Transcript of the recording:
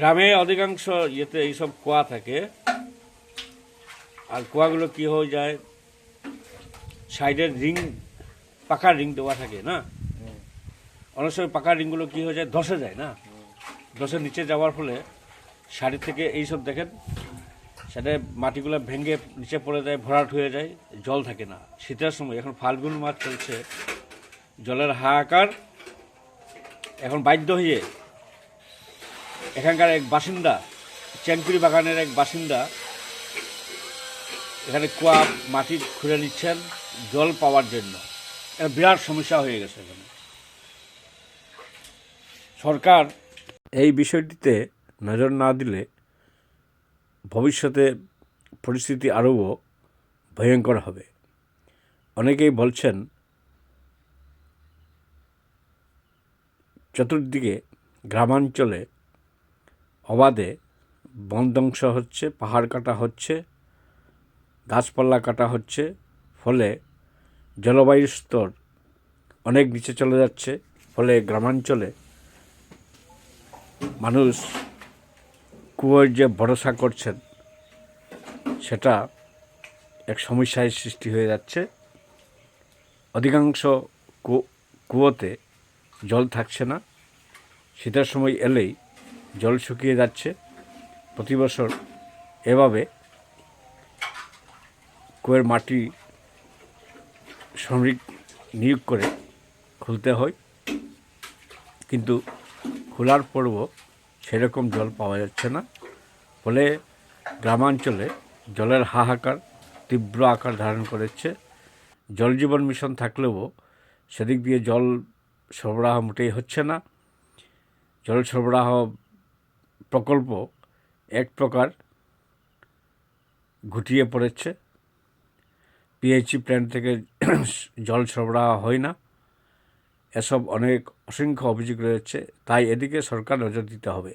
গ্রামে অধিকাংশ ইয়েতে এইসব কুয়া থাকে। আর কুয়াগুলো কি হয়ে যায়? সাইডের রিং, পাকা রিং দেওয়া থাকে না? অনেক সময় পাকা রিংগুলো কি হয়ে যায়? ধসে যায় না? ধসে নিচে যাওয়ার ফলে শাড়ি থেকে এইসব দেখেন সেটা মাটিগুলো ভেঙে নিচে পড়ে যায়, ভরাট হয়ে যায়, জল থাকে না। শীতের সময় এখন ফাল্গুন মাছ চলছে, জলের হাহাকার এখন বাধ্য হয়ে এখানকার এক বাসিন্দা চ্যাংকুড়ি বাগানের এক বাসিন্দা, এখানে কুয়া মাটি খুঁড়ে নিচ্ছেন, জল পাওয়ার জন্য। বিরাট সমস্যা হয়ে গেছে এখানে। সরকার এই বিষয়টিতে নজর না দিলে ভবিষ্যতে পরিস্থিতি আরও ভয়ঙ্কর হবে। অনেকেই বলছেন, চতুর্দিকে গ্রামাঞ্চলে অবাধে বন ধ্বংস হচ্ছে, পাহাড় কাটা হচ্ছে, গাছপালা কাটা হচ্ছে, ফলে জলবায়ুর স্তর অনেক নিচে চলে যাচ্ছে, ফলে গ্রামাঞ্চলে মানুষ কুয়োর যে ভরসা করছেন, সেটা এক সমস্যায় সৃষ্টি হয়ে যাচ্ছে। অধিকাংশ কুয়োতে জল থাকছে না। শীতের সময় এলেই জল শুকিয়ে যাচ্ছে। প্রতি বছর এভাবে কুয়ের মাটি শ্রমিক নিয়োগ করে খুলতে হয়। কিন্তু খোলার পরও সেরকম জল পাওয়া যাচ্ছে না। ফলে গ্রামাঞ্চলে জলের হাহাকার তীব্র আকার ধারণ করেছে। জল জীবন মিশন থাকলেও সেদিক দিয়ে জল সরবরাহ মোটেই হচ্ছে না। জল সরবরাহ প্রকল্প এক প্রকার ঘুটিয়ে পড়েছে। পিএইচি প্ল্যান্ট থেকে জল সরবরাহ হয় না। এসব অনেক অসংখ্য অভিযোগ রয়েছে। তাই এদিকে সরকার নজর দিতে হবে।